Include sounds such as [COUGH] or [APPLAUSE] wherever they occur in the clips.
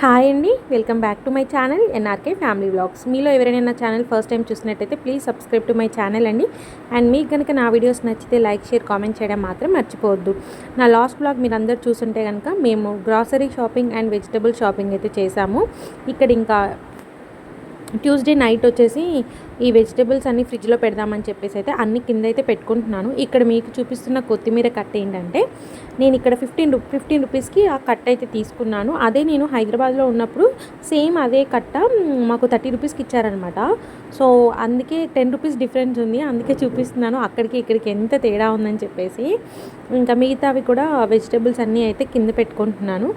Hi అండి welcome back to my channel NRK family vlogs. మీలో ఎవరైనా నా ఛానల్ ఫస్ట్ టైం చూసినట్టయితే please subscribe to my channel అండి. అండ్ మీకు కనుక నా వీడియోస్ నచ్చితే లైక్ షేర్ కామెంట్ చేయడం మాత్రం మర్చిపోవద్దు. నా లాస్ట్ బ్లాగ్ మీరు అందరు చూస్తుంటే కనుక మేము grocery shopping and vegetable shopping అయితే చేశాము ఇక్కడ ఇంకా ట్యూస్డే నైట్ వచ్చేసి ఈ వెజిటేబుల్స్ అన్ని ఫ్రిడ్జ్లో పెడదామని చెప్పేసి అయితే అన్ని కింద అయితే పెట్టుకుంటున్నాను. ఇక్కడ మీకు చూపిస్తున్న కొత్తిమీర కట్ట ఏంటంటే నేను ఇక్కడ ఫిఫ్టీన్ రూ ఫిఫ్టీన్ రూపీస్కి ఆ కట్ట అయితే తీసుకున్నాను. అదే నేను హైదరాబాద్లో ఉన్నప్పుడు సేమ్ అదే కట్ట మాకు థర్టీ రూపీస్కి ఇచ్చారనమాట సో అందుకే టెన్ రూపీస్ డిఫరెన్స్ ఉంది. అందుకే చూపిస్తున్నాను అక్కడికి ఇక్కడికి ఎంత తేడా ఉందని చెప్పేసి. ఇంకా మిగతావి కూడా వెజిటేబుల్స్ అన్నీ అయితే కింద పెట్టుకుంటున్నాను.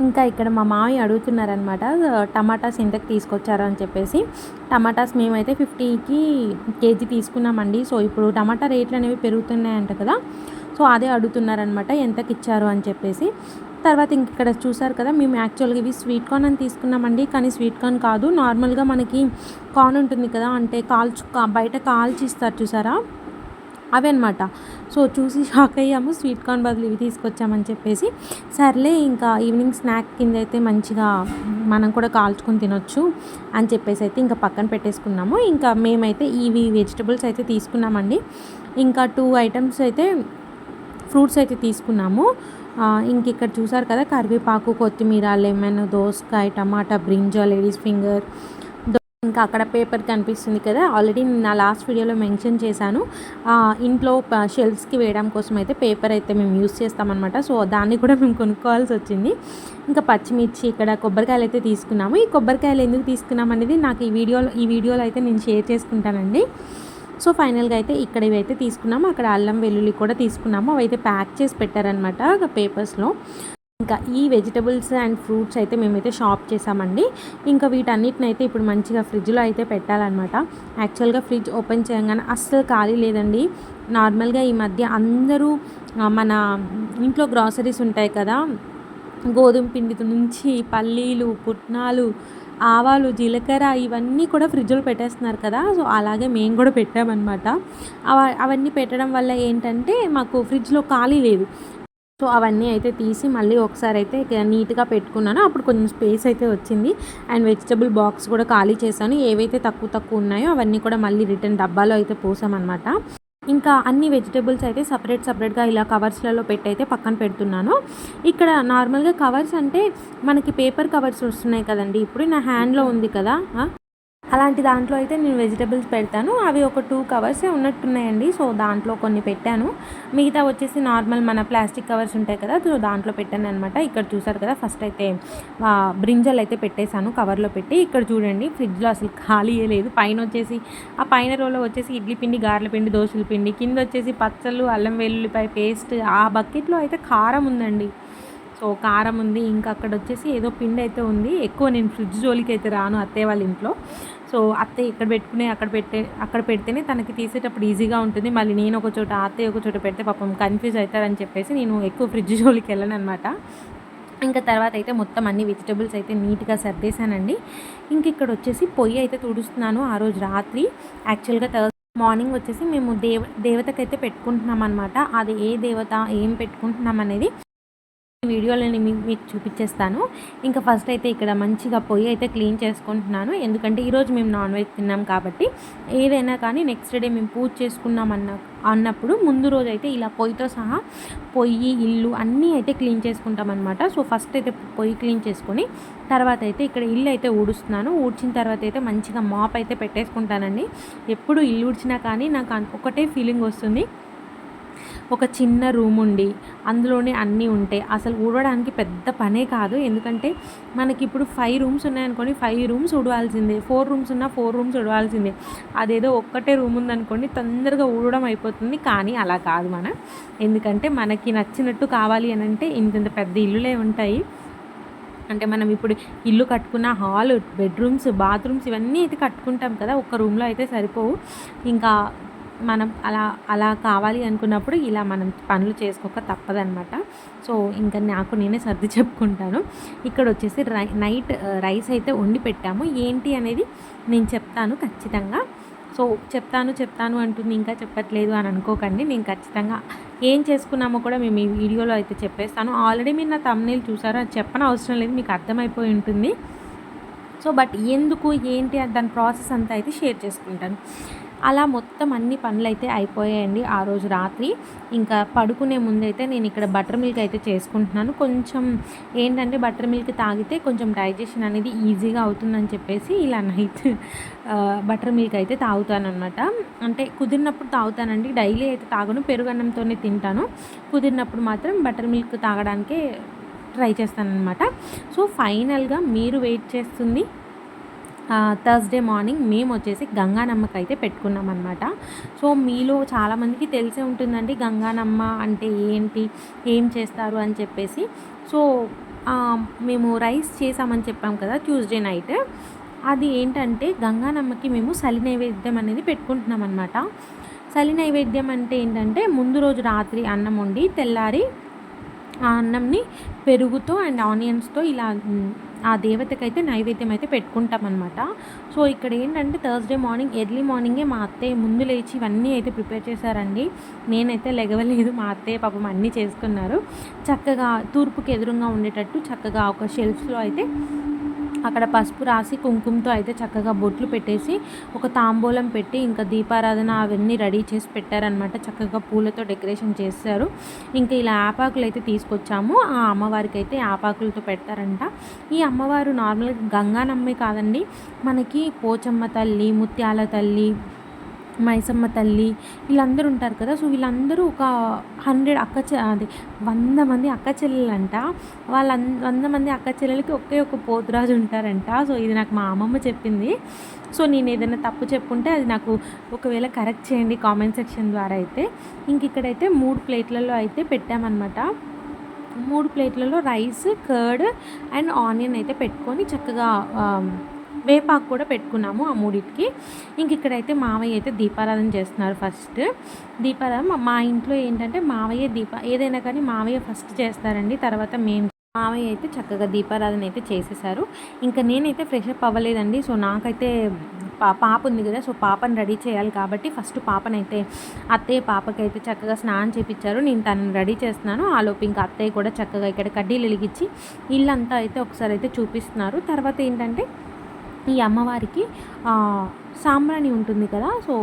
ఇంకా ఇక్కడ మా మామయ్య అడుగుతున్నారనమాట టమాటాస్ ఎంతకు తీసుకొచ్చారు? అని చెప్పేసి. టమాటాస్ మేమైతే ఫిఫ్టీకి కేజీ తీసుకున్నామండి. సో ఇప్పుడు టమాటా రేట్లు అనేవి పెరుగుతున్నాయంట కదా. సో అదే అడుగుతున్నారనమాట ఎంతకి ఇచ్చారు? అని చెప్పేసి. తర్వాత ఇంక ఇక్కడ చూసారు కదా మేము యాక్చువల్గా ఇవి స్వీట్ కార్న్ అని తీసుకున్నామండి. కానీ స్వీట్ కార్న్ కాదు. నార్మల్గా మనకి కార్న్ ఉంటుంది కదా అంటే కాల్చు బయట కాల్చి ఇస్తారు చూసారా? అనమాట సో చూసి షాక్ అయ్యాము. స్వీట్ కార్న్ బదులు ఇవి తీసుకొచ్చామని చెప్పేసి. సర్లే ఇంకా ఈవినింగ్ స్నాక్ కింద అయితే మంచిగా మనం కూడా కాల్చుకొని తినొచ్చు అని చెప్పేసి అయితే ఇంకా పక్కన పెట్టేసుకున్నాము. ఇంకా మేమైతే ఇవి వెజిటబుల్స్ అయితే తీసుకున్నామండి. ఇంకా టూ ఐటమ్స్ అయితే ఫ్రూట్స్ అయితే తీసుకున్నాము. ఆ, ఇంక ఇక్కడ చూసారు కదా కరివేపాకు కొత్తిమీర లెమన్ దోసకాయ టమాటా బ్రింజా లేడీస్ ఫింగర్ ఇంకా అక్కడ పేపర్ కనిపిస్తుంది కదా. ఆల్రెడీ నా లాస్ట్ వీడియోలో మెన్షన్ చేశాను. ఇంట్లో షెల్ఫ్స్కి వేయడం కోసం అయితే పేపర్ అయితే మేము యూస్ చేస్తామన్నమాట. సో దాన్ని కూడా మేము కొనుక్కోవాల్సి వచ్చింది. ఇంకా పచ్చిమిర్చి ఇక్కడ కొబ్బరికాయలు అయితే తీసుకున్నాము. ఈ కొబ్బరికాయలు ఎందుకు తీసుకున్నాం అనేది నాకు ఈ వీడియోలో ఈ వీడియోలో అయితే నేను షేర్ చేసుకుంటానండి. సో ఫైనల్గా అయితే ఇక్కడ ఇవైతే తీసుకున్నాము. అక్కడ అల్లం వెల్లుల్లి కూడా తీసుకున్నాము. అవి అయితే ప్యాక్ చేసి పెట్టారనమాట పేపర్స్లో ఇంకా ఈ వెజిటబుల్స్ అండ్ ఫ్రూట్స్ అయితే మేమైతే షాప్ చేసామండి. ఇంకా వీటన్నిటిని అయితే ఇప్పుడు మంచిగా ఫ్రిడ్జ్లో అయితే పెట్టాలన్నమాట. యాక్చువల్గా ఫ్రిడ్జ్ ఓపెన్ చేయగానే అస్సలు ఖాళీ లేదండి. నార్మల్గా ఈ మధ్య అందరూ మన ఇంట్లో గ్రాసరీస్ ఉంటాయి కదా గోధుమ పిండి నుంచి పల్లీలు పుట్నాలు ఆవాలు జీలకర్ర ఇవన్నీ కూడా ఫ్రిడ్జ్లో పెట్టేస్తున్నారు కదా సో అలాగే మేము కూడా పెట్టామన్నమాట. అవ అవన్నీ పెట్టడం వల్ల ఏంటంటే మాకు ఫ్రిడ్జ్లో ఖాళీ లేదు. సో అవన్నీ అయితే తీసి మళ్ళీ ఒకసారి అయితే నీట్గా పెట్టుకున్నాను. అప్పుడు కొంచెం స్పేస్ అయితే వచ్చింది. అండ్ వెజిటబుల్ బాక్స్ కూడా ఖాళీ చేశాను. ఏవైతే తక్కువ తక్కువ ఉన్నాయో అవన్నీ కూడా మళ్ళీ రిటర్న్ డబ్బాలో అయితే పోసామన్నమాట. ఇంకా అన్ని వెజిటేబుల్స్ అయితే సపరేట్ సపరేట్గా ఇలా కవర్స్లలో పెట్టి అయితే పక్కన పెడుతున్నాను. ఇక్కడ నార్మల్గా కవర్స్ అంటే మనకి పేపర్ కవర్స్ వస్తున్నాయి కదండి. ఇప్పుడు నా హ్యాండ్లో ఉంది కదా అలాంటి దాంట్లో అయితే నేను వెజిటబుల్స్ పెడతాను. అవి ఒక టూ కవర్సే ఉన్నట్టున్నాయండి. సో దాంట్లో కొన్ని పెట్టాను. మిగతా వచ్చేసి నార్మల్ మన ప్లాస్టిక్ కవర్స్ ఉంటాయి కదా సో దాంట్లో పెట్టాను అనమాట ఇక్కడ చూసారు కదా ఫస్ట్ అయితే బ్రింజల్ అయితే పెట్టేశాను కవర్లో పెట్టి. ఇక్కడ చూడండి ఫ్రిడ్జ్లో అసలు ఖాళీయే లేదు. పైన వచ్చేసి ఆ పైన రోలో వచ్చేసి ఇడ్లీ పిండి గారెల పిండి దోశల పిండి కింద వచ్చేసి పచ్చళ్ళు అల్లం వెల్లుల్లిపాయ పేస్ట్ ఆ బకెట్లో అయితే కారం ఉందండి. సో కారం ఉంది ఇంకా అక్కడ వచ్చేసి ఏదో పిండి అయితే ఉంది. ఎక్కువ నేను ఫ్రిడ్జ్ జోలికి అయితే రాను అత్తయ్య వాళ్ళ ఇంట్లో. సో అత్తయ్య ఇక్కడ పెట్టుకునే అక్కడ పెట్టే అక్కడ పెడితేనే తనకి తీసేటప్పుడు ఈజీగా ఉంటుంది. మళ్ళీ నేను ఒక చోట అత్తయ్య ఒక చోట పెడితే పాపం కన్ఫ్యూజ్ అవుతారని చెప్పేసి నేను ఎక్కువ ఫ్రిడ్జ్ [LAUGHS] జోలికి వెళ్ళను అనమాట ఇంకా తర్వాత అయితే మొత్తం అన్ని వెజిటబుల్స్ అయితే నీట్గా సర్దేశానండి. ఇంక ఇక్కడ వచ్చేసి పొయ్యి అయితే తుడుస్తున్నాను ఆ రోజు రాత్రి. యాక్చువల్గా థర్స్ మార్నింగ్ వచ్చేసి మేము దేవ దేవతకైతే పెట్టుకుంటున్నాం అనమాట అది ఏ దేవత ఏం పెట్టుకుంటున్నాం అనేది వీడియోలో నేను మీకు చూపించేస్తాను. ఇంకా ఫస్ట్ అయితే ఇక్కడ మంచిగా పొయ్యి అయితే క్లీన్ చేసుకుంటున్నాను. ఎందుకంటే ఈరోజు మేము నాన్ వెజ్ తిన్నాం కాబట్టి ఏదైనా కానీ నెక్స్ట్ డే మేము పూజ చేసుకున్నాం అన్న అన్నప్పుడు ముందు రోజు అయితే ఇలా పొయ్యితో సహా పొయ్యి ఇల్లు అన్నీ అయితే క్లీన్ చేసుకుంటాం అనమాట సో ఫస్ట్ అయితే పొయ్యి క్లీన్ చేసుకొని తర్వాత అయితే ఇక్కడ ఇల్లు అయితే ఊడుస్తున్నాను. ఊడ్చిన తర్వాత అయితే మంచిగా మాప్ అయితే పెట్టేసుకుంటానండి. ఎప్పుడు ఇల్లు ఊడ్చినా కానీ నాకు ఒకటే ఫీలింగ్ వస్తుంది. ఒక చిన్న రూమ్ ఉండి అందులోనే అన్నీ ఉంటాయి. అసలు ఊడడానికి పెద్ద పనే కాదు. ఎందుకంటే మనకి ఇప్పుడు ఫైవ్ రూమ్స్ ఉన్నాయనుకోండి ఫైవ్ రూమ్స్ ఉడవాల్సిందే ఫోర్ రూమ్స్ ఉన్నా ఫోర్ రూమ్స్ ఉడవాల్సిందే అదేదో ఒక్కటే రూమ్ ఉందనుకోండి తొందరగా ఊడడం అయిపోతుంది. కానీ అలా కాదు మన. ఎందుకంటే మనకి నచ్చినట్టు కావాలి అని అంటే ఇంత పెద్ద ఇల్లులే ఉంటాయి. అంటే మనం ఇప్పుడు ఇల్లు కట్టుకున్న హాల్ బెడ్రూమ్స్ బాత్రూమ్స్ ఇవన్నీ అయితే కట్టుకుంటాం కదా. ఒక్క రూమ్లో అయితే సరిపోవు. ఇంకా మనం అలా అలా కావాలి అనుకున్నప్పుడు ఇలా మనం పనులు చేసుకోక తప్పదనమాట సో ఇంకా నాకు నేనే సర్ది చెప్పుకుంటాను. ఇక్కడ వచ్చేసి రై నైట్ రైస్ అయితే వండి పెట్టాము. ఏంటి అనేది నేను చెప్తాను ఖచ్చితంగా. సో చెప్తాను చెప్తాను అంటుంది ఇంకా చెప్పట్లేదు అని అనుకోకండి. నేను ఖచ్చితంగా ఏం చేసుకున్నామో కూడా మేము ఈ వీడియోలో అయితే చెప్పేస్తాను. ఆల్రెడీ మీరు నా తమ్నేల్ చూసారో అది చెప్పని అవసరం లేదు మీకు అర్థమైపోయి ఉంటుంది. సో బట్ ఎందుకు ఏంటి దాని ప్రాసెస్ అంతా అయితే షేర్ చేసుకుంటాను. అలా మొత్తం అన్ని పనులు అయితే అయిపోయాయండి ఆ రోజు రాత్రి. ఇంకా పడుకునే ముందైతే నేను ఇక్కడ బటర్ మిల్క్ అయితే చేసుకుంటున్నాను. కొంచెం ఏంటంటే బటర్ మిల్క్ తాగితే కొంచెం డైజెషన్ అనేది ఈజీగా అవుతుందని చెప్పేసి ఇలా నైట్ బటర్ మిల్క్ అయితే తాగుతాను అనమాట అంటే కుదిరినప్పుడు తాగుతానండి. డైలీ అయితే తాగను. పెరుగన్నంతోనే తింటాను. కుదిరినప్పుడు మాత్రం బటర్ మిల్క్ తాగడానికే ట్రై చేస్తానన్నమాట. సో ఫైనల్గా మీరు వెయిట్ చేస్తుంది థర్స్డే మార్నింగ్ మేము వచ్చేసి గంగానమ్మకి అయితే పెట్టుకున్నాం అనమాట సో మీలో చాలామందికి తెలిసే ఉంటుందండి గంగానమ్మ అంటే ఏంటి ఏం చేస్తారు అని చెప్పేసి. సో మేము రైస్ చేసామని చెప్పాం కదా ట్యూస్డే నైట్ అది ఏంటంటే గంగానమ్మకి మేము సలి నైవేద్యం అనేది పెట్టుకుంటున్నాం అనమాట సలి నైవేద్యం అంటే ఏంటంటే ముందు రోజు రాత్రి అన్నం వండి తెల్లారి ఆ అన్నంని పెరుగుతో అండ్ ఆనియన్స్తో ఇలా ఆ దేవతకైతే నైవేద్యం అయితే పెట్టుకుంటాం అనమాట సో ఇక్కడ ఏంటంటే థర్స్డే మార్నింగ్ ఎర్లీ మార్నింగే మా అత్తయ్య ముందు లేచి ఇవన్నీ అయితే ప్రిపేర్ చేశారండి. నేనైతే లెగవలేదు మా అత్తయ్య పాపం అన్నీ చేసుకున్నారు. చక్కగా తూర్పుకి ఎదురుగా ఉండేటట్టు చక్కగా ఒక షెల్ఫ్లో అయితే అక్కడ పసుపు రాసి కుంకుమతో అయితే చక్కగా బొట్లు పెట్టేసి ఒక తాంబూలం పెట్టి ఇంకా దీపారాధన అవన్నీ రెడీ చేసి పెట్టారనమాట చక్కగా పూలతో డెకరేషన్ చేశారు. ఇంకా ఇలా ఆపాకులు అయితే తీసుకొచ్చాము. ఆ అమ్మవారికి అయితే ఆపాకులతో పెడతారంట. ఈ అమ్మవారు నార్మల్గా గంగానమ్మే కాదండి. మనకి పోచమ్మ తల్లి ముత్యాల తల్లి మైసమ్మ తల్లి వీళ్ళందరూ ఉంటారు కదా. సో వీళ్ళందరూ ఒక హండ్రెడ్ అక్క అది వంద మంది అక్క చెల్లెలంట. వాళ్ళ వంద మంది అక్క చెల్లెలకి ఒకే ఒక పోతురాజు ఉంటారంట. సో ఇది నాకు మా అమ్మమ్మ చెప్పింది. సో నేను ఏదైనా తప్పు చెప్పుంటే అది నాకు ఒకవేళ కరెక్ట్ చేయండి కామెంట్ సెక్షన్ ద్వారా అయితే. ఇంక ఇక్కడైతే మూడు ప్లేట్లలో అయితే పెట్టామన్నమాట. మూడు ప్లేట్లలో రైస్ కర్డ్ అండ్ ఆనియన్ అయితే పెట్టుకొని చక్కగా వేపాకు కూడా పెట్టుకున్నాము ఆ మూడింటికి. ఇంక ఇక్కడైతే మావయ్య అయితే దీపారాధన చేస్తున్నారు ఫస్ట్. దీపారాధన మా ఇంట్లో ఏంటంటే మావయ్య దీప ఏదైనా కానీ మావయ్య ఫస్ట్ చేస్తారండి తర్వాత మేము. మావయ్య అయితే చక్కగా దీపారాధన అయితే చేసేసారు. ఇంకా నేనైతే ఫ్రెష్ అప్ అవ్వలేదండి. సో నాకైతే పా పాప ఉంది కదా సో పాపని రెడీ చేయాలి కాబట్టి ఫస్ట్ పాపనైతే అత్తయ్య పాపకైతే చక్కగా స్నానం చేపించారు నేను తనని రెడీ చేస్తున్నాను. ఆలోపు ఇంకా అత్తయ్య కూడా చక్కగా ఇక్కడ కడ్డీలు వెలిగించి ఇల్లంతా అయితే ఒకసారి అయితే చూపిస్తున్నారు. తర్వాత ఏంటంటే ఈ అమ్మవారికి సాంబ్రాణి ఉంటుంది కదా? సో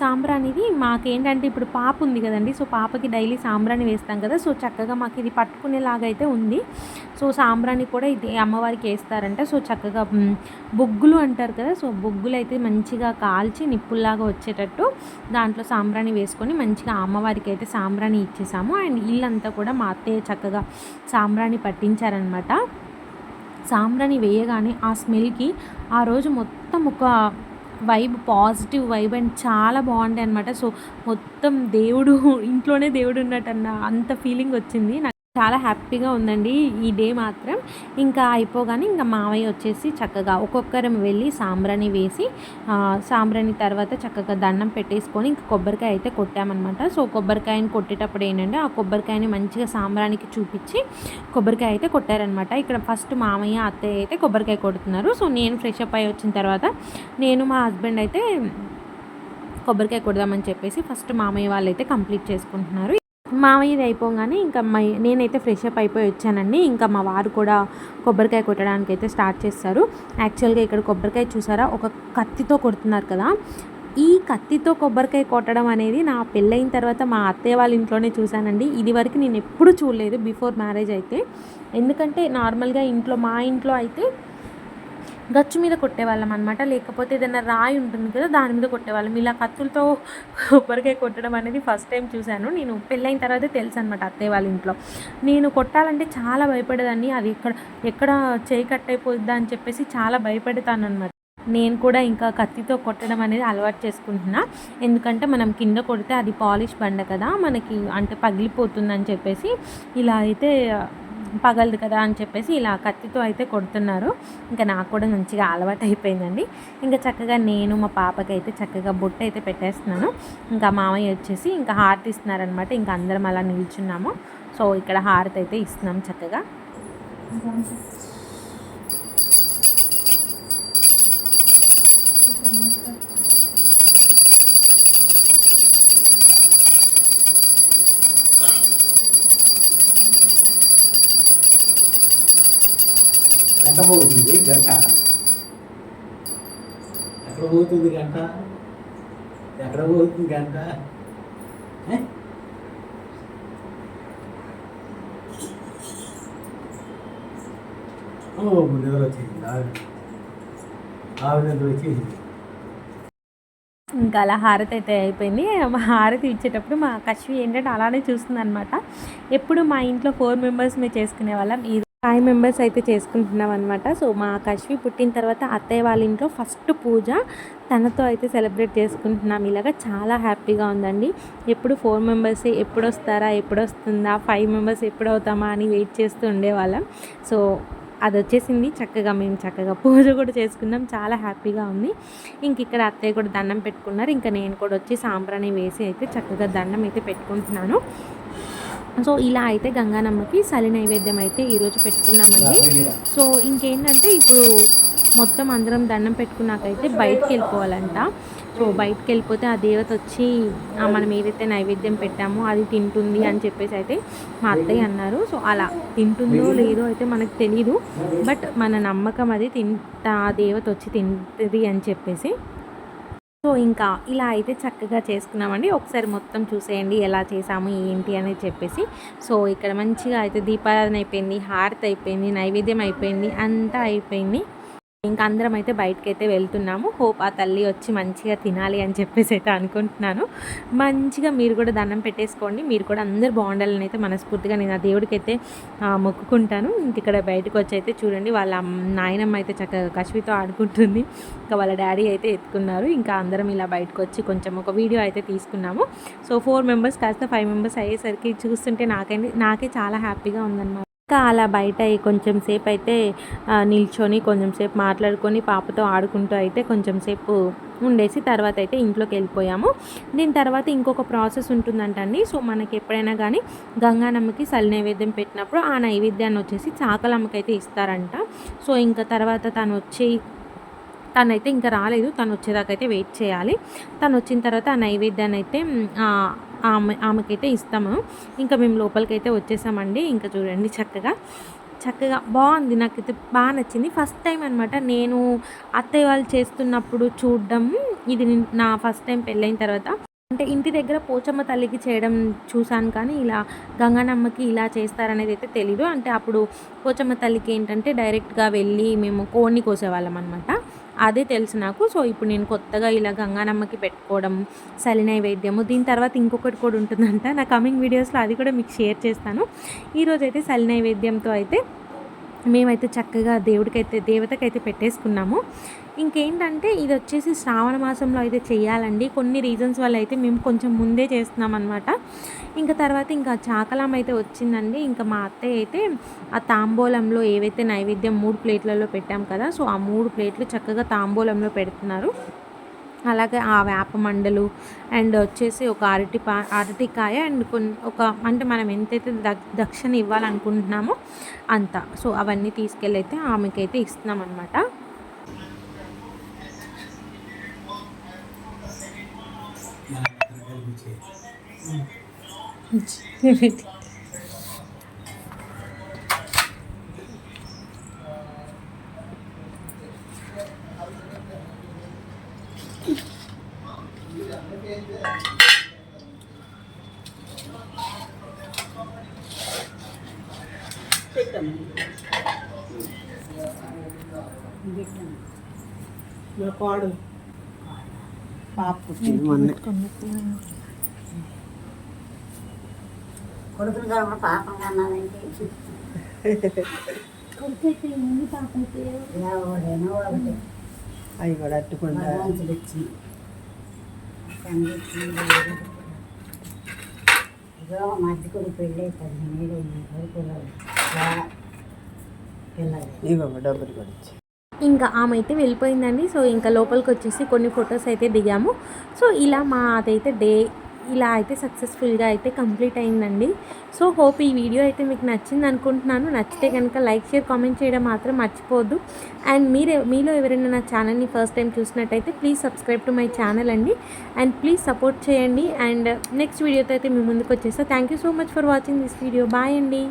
సాంబ్రాణిది మాకేంటంటే ఇప్పుడు పాప ఉంది కదండి. సో పాపకి డైలీ సాంబ్రాణి వేస్తాం కదా? సో చక్కగా మాకు ఇది పట్టుకునేలాగా అయితే ఉంది. సో సాంబ్రాణి కూడా ఇది అమ్మవారికి వేస్తారంట. సో చక్కగా బొగ్గులు అంటారు కదా? సో బొగ్గులు అయితే మంచిగా కాల్చి నిప్పుల్లాగా వచ్చేటట్టు దాంట్లో సాంబ్రాణి వేసుకొని మంచిగా అమ్మవారికి అయితే సాంబ్రాణి ఇచ్చేసాము. అండ్ ఇల్లంతా కూడా మా అత్తయ్య చక్కగా సాంబ్రాణి పట్టించారనమాట. సాంబ్రాణి వేయగానే ఆ స్మెల్కి ఆ రోజు మొత్తం ఒక వైబ్ పాజిటివ్ వైబ్ అండ్ చాలా బాగుండే అనమాట సో మొత్తం దేవుడు ఇంట్లోనే దేవుడు ఉన్నట్టు అన్న అంత ఫీలింగ్ వచ్చింది. నాకు చాలా హ్యాపీగా ఉందండి ఈ డే మాత్రం. ఇంకా అయిపోగానే ఇంకా మావయ్య వచ్చేసి చక్కగా ఒక్కొక్కరం వెళ్ళి సాంబ్రాణి వేసి సాంబ్రాణి తర్వాత చక్కగా దండం పెట్టేసుకొని ఇంకా కొబ్బరికాయ అయితే కొట్టామన్నమాట. సో కొబ్బరికాయని కొట్టేటప్పుడు ఏంటంటే ఆ కొబ్బరికాయని మంచిగా సాంబ్రానికి చూపించి కొబ్బరికాయ అయితే కొట్టారనమాట ఇక్కడ ఫస్ట్ మామయ్య అత్తయ్య అయితే కొబ్బరికాయ కొడుతున్నారు. సో నేను ఫ్రెష్ అప్ అయ్యి వచ్చిన తర్వాత నేను మా హస్బెండ్ అయితే కొబ్బరికాయ కొడదామని చెప్పేసి ఫస్ట్ మామయ్య వాళ్ళు అయితే కంప్లీట్ చేసుకుంటున్నారు. మామయ్యది అయిపోగానే ఇంకా మై నేనైతే ఫ్రెష్ అప్ అయిపోయి వచ్చానండి. ఇంకా మా వారు కూడా కొబ్బరికాయ కొట్టడానికి అయితే స్టార్ట్ చేస్తారు. యాక్చువల్గా ఇక్కడ కొబ్బరికాయ చూసారా? ఒక కత్తితో కొడుతున్నారు కదా. ఈ కత్తితో కొబ్బరికాయ కొట్టడం అనేది నా పెళ్ళైన తర్వాత మా అత్తయ్య వాళ్ళ ఇంట్లోనే చూశానండి. ఇది వరకు నేను ఎప్పుడు చూడలేదు బిఫోర్ మ్యారేజ్ అయితే. ఎందుకంటే నార్మల్గా ఇంట్లో మా ఇంట్లో అయితే గచ్చు మీద కొట్టేవాళ్ళం అనమాట లేకపోతే ఏదైనా రాయి ఉంటుంది కదా దాని మీద కొట్టేవాళ్ళం. ఇలా కత్తులతో కొబ్బరికాయ కొట్టడం అనేది ఫస్ట్ టైం చూశాను. నేను పెళ్ళైన తర్వాత తెలుసు అనమాట అత్తయ్య వాళ్ళ ఇంట్లో. నేను కొట్టాలంటే చాలా భయపడేదాన్ని. అది ఎక్కడ ఎక్కడ చేయి కట్ అయిపోద్దా అని చెప్పేసి చాలా భయపడతాను అనమాట నేను కూడా ఇంకా కత్తితో కొట్టడం అనేది అలవాటు చేసుకుంటున్నా. ఎందుకంటే మనం కింద కొడితే అది పాలిష్ బండ కదా మనకి అంటే పగిలిపోతుందని చెప్పేసి ఇలా అయితే పగలదు కదా అని చెప్పేసి ఇలా కత్తితో అయితే కొడుతున్నారు. ఇంకా నాకు కూడా మంచిగా అలవాటు అయిపోయిందండి. ఇంకా చక్కగా నేను మా పాపకి అయితే చక్కగా బొట్టు అయితే పెట్టేస్తున్నాను. ఇంకా మామయ్య వచ్చేసి ఇంకా హారతి ఇస్తున్నారనమాట ఇంకా అందరం అలా నిల్చున్నాము. సో ఇక్కడ హారతి అయితే ఇస్తున్నాం చక్కగా. ఎంత పోతుంది గంట? ఎక్కడ పోతుంది గంట? ఎక్కడ పోతుంది గంట? నిద్ర ఆవిడ. నిద్ర వచ్చేసింది ఇంకా అలా హారతి అయితే అయిపోయింది. మా హారతి ఇచ్చేటప్పుడు మా కశ్వి ఏంటంటే అలానే చూస్తుంది అనమాట ఎప్పుడు మా ఇంట్లో ఫోర్ మెంబర్స్ మేము చేసుకునే వాళ్ళం. ఫైవ్ మెంబర్స్ అయితే చేసుకుంటున్నాం అనమాట సో మా కశ్వి పుట్టిన తర్వాత అత్తయ్య వాళ్ళ ఇంట్లో ఫస్ట్ పూజ తనతో అయితే సెలబ్రేట్ చేసుకుంటున్నాం. ఇలాగా చాలా హ్యాపీగా ఉందండి. ఎప్పుడు ఫోర్ మెంబర్స్ ఎప్పుడు వస్తారా ఎప్పుడు వస్తుందా ఫైవ్ మెంబర్స్ ఎప్పుడు అవుతామా అని వెయిట్ చేస్తూ ఉండేవాళ్ళం. సో అది వచ్చేసింది చక్కగా మేము చక్కగా పూజ కూడా చేసుకున్నాం. చాలా హ్యాపీగా ఉంది. ఇంక ఇక్కడ అత్తయ్య కూడా దండం పెట్టుకున్నారు. ఇంకా నేను కూడా వచ్చి సాంబ్రాణి వేసి అయితే చక్కగా దండం అయితే పెట్టుకుంటున్నాను. సో ఇలా అయితే గంగానమ్మకి సలి నైవేద్యం అయితే ఈరోజు పెట్టుకున్నామండి. సో ఇంకేంటంటే ఇప్పుడు మొత్తం అందరం దండం పెట్టుకున్నాకైతే బయటికి వెళ్ళిపోవాలంట. సో బయటికి వెళ్ళిపోతే ఆ దేవత వచ్చి "ఆ, మనం ఏదైతే నైవేద్యం పెట్టామో అది తింటుంది అని చెప్పేసి అయితే మా అత్తయ్య అన్నారు. సో అలా తింటుందో లేదో అయితే మనకు తెలియదు బట్ మన నమ్మకం అది తింటా ఆ దేవత వచ్చి తింటుంది అని చెప్పేసి సో ఇంకా ఇలా అయితే చక్కగా చేసుకున్నామండి. ఒకసారి మొత్తం చూసేయండి ఎలా చేసాము ఏంటి అనేది చెప్పేసి. సో ఇక్కడ మంచిగా అయితే దీపారాధన అయిపోయింది హారతి అయిపోయింది నైవేద్యం అయిపోయింది అంతా అయిపోయింది. ఇంకా అందరం అయితే బయటకి అయితే వెళ్తున్నాము. హోప్ ఆ తల్లి వచ్చి మంచిగా తినాలి అని చెప్పేసి అయితే అనుకుంటున్నాను. మంచిగా మీరు కూడా దండం పెట్టేసుకోండి. మీరు కూడా అందరు బాగుండాలని అయితే మనస్ఫూర్తిగా నేను ఆ దేవుడికి అయితే మొక్కుకుంటాను. ఇక్కడ బయటకు వచ్చి అయితే చూడండి వాళ్ళ నాయనమ్మ అయితే చక్కగా కశ్వితో ఆడుకుంటుంది. ఇంకా వాళ్ళ డాడీ అయితే ఎత్తుకున్నారు. ఇంకా అందరం ఇలా బయటకు వచ్చి కొంచెం ఒక వీడియో అయితే తీసుకున్నాము. సో ఫోర్ మెంబర్స్ కాస్త ఫైవ్ మెంబర్స్ అయ్యేసరికి చూస్తుంటే నాకైతే నాకే చాలా హ్యాపీగా ఉందన్నమాట. ఇంకా అలా బయట కొంచెం సేపు అయితే నిల్చొని కొంచెం సేపు మాట్లాడుకొని పాపతో ఆడుకుంటూ అయితే కొంచెం సేపు ఉండేసి తర్వాత అయితే ఇంట్లోకి వెళ్ళిపోయాము. దీని తర్వాత ఇంకొక ప్రాసెస్ ఉంటుందంటండి. సో మనకి ఎప్పుడైనా కానీ గంగానమ్మకి సలి నైవేద్యం పెట్టినప్పుడు ఆ నైవేద్యాన్ని వచ్చేసి చాకలమ్మకి అయితే ఇస్తారంట. సో ఇంకా తర్వాత తను వచ్చి తనైతే ఇంకా రాలేదు. తను వచ్చేదాకా అయితే వెయిట్ చేయాలి. తను వచ్చిన తర్వాత ఆ నైవేద్యాన్ని అయితే ఆమె ఆమెకైతే ఇస్తాము. ఇంకా మేము లోపలికైతే వచ్చేసామండి. ఇంకా చూడండి చక్కగా. చక్కగా బాగుంది. నాకైతే బాగా నచ్చింది. ఫస్ట్ టైం అనమాట నేను అత్తయ్య వాళ్ళు చేస్తున్నప్పుడు చూడడం. ఇది నా ఫస్ట్ టైం పెళ్ళైన తర్వాత అంటే ఇంటి దగ్గర పోచమ్మ తల్లికి చేయడం చూశాను కానీ ఇలా గంగానమ్మకి ఇలా చేస్తారనేది అయితే తెలీదు. అంటే అప్పుడు పోచమ్మ తల్లికి ఏంటంటే డైరెక్ట్గా వెళ్ళి మేము కోడిని కోసేవాళ్ళం అనమాట అదే తెలుసు నాకు. సో ఇప్పుడు నేను కొత్తగా ఇలా గంగానమ్మకి పెట్టుకోవడం సలి నైవేద్యము దీని తర్వాత ఇంకొకటి కూడా ఉంటుందంట. నా కమింగ్ వీడియోస్లో అది కూడా మీకు షేర్ చేస్తాను. ఈరోజైతే సలి నైవేద్యంతో అయితే మేమైతే చక్కగా దేవుడికైతే దేవతకైతే పెట్టేసుకున్నాము. ఇంకేంటంటే ఇది వచ్చేసి శ్రావణ మాసంలో అయితే చేయాలండి. కొన్ని రీజన్స్ వల్ల అయితే మేము కొంచెం ముందే చేస్తున్నాం అనమాట ఇంకా తర్వాత ఇంకా చాకలం అయితే వచ్చిందండి. ఇంకా మా అత్తయ్య అయితే ఆ తాంబూలంలో ఏవైతే నైవేద్యం మూడు ప్లేట్లలో పెట్టాం కదా సో ఆ మూడు ప్లేట్లు చక్కగా తాంబూలంలో పెడుతున్నారు. అలాగే ఆ వేప మండలు అండ్ వచ్చేసి ఒక అరటి పా అరటికాయ అండ్ కొన్ని ఒక అంటే మనం ఎంతైతే దక్ దక్షిణ ఇవ్వాలనుకుంటున్నామో అంత. సో అవన్నీ తీసుకెళ్ళి అయితే ఆమెకైతే ఇస్తున్నాం అనమాట నా కోడు పాప కొడుకులు కూడా పాపం కన్నానంటే ఎవడైనా ఒకటి అవి కూడా అట్టుకుంటా. భగవంతుడు ఇచ్చి ఇదో మధ్య కొడుకు పెళ్ళి ఏళ్ళు అయింది కొడుకులు డబ్బులు ఇంకా ఆమె అయితే వెళ్ళిపోయిందండి. సో ఇంకా లోపలికి వచ్చేసి కొన్ని ఫొటోస్ అయితే దిగాము. సో ఇలా మా అదైతే డే ఇలా అయితే సక్సెస్ఫుల్గా అయితే కంప్లీట్ అయిందండి. సో హోప్ ఈ వీడియో అయితే మీకు నచ్చింది అనుకుంటున్నాను. నచ్చితే కనుక లైక్ షేర్ కామెంట్ చేయడం మాత్రం మర్చిపోవద్దు. అండ్ మీరే మీలో ఎవరైనా నా ఛానల్ని ఫస్ట్ టైం చూసినట్టయితే please subscribe to my channel అండి. అండ్ ప్లీజ్ సపోర్ట్ చేయండి. అండ్ నెక్స్ట్ వీడియోతో అయితే మీ ముందుకు వచ్చేస్తా. Thank you so much for watching this video. Bye అండి.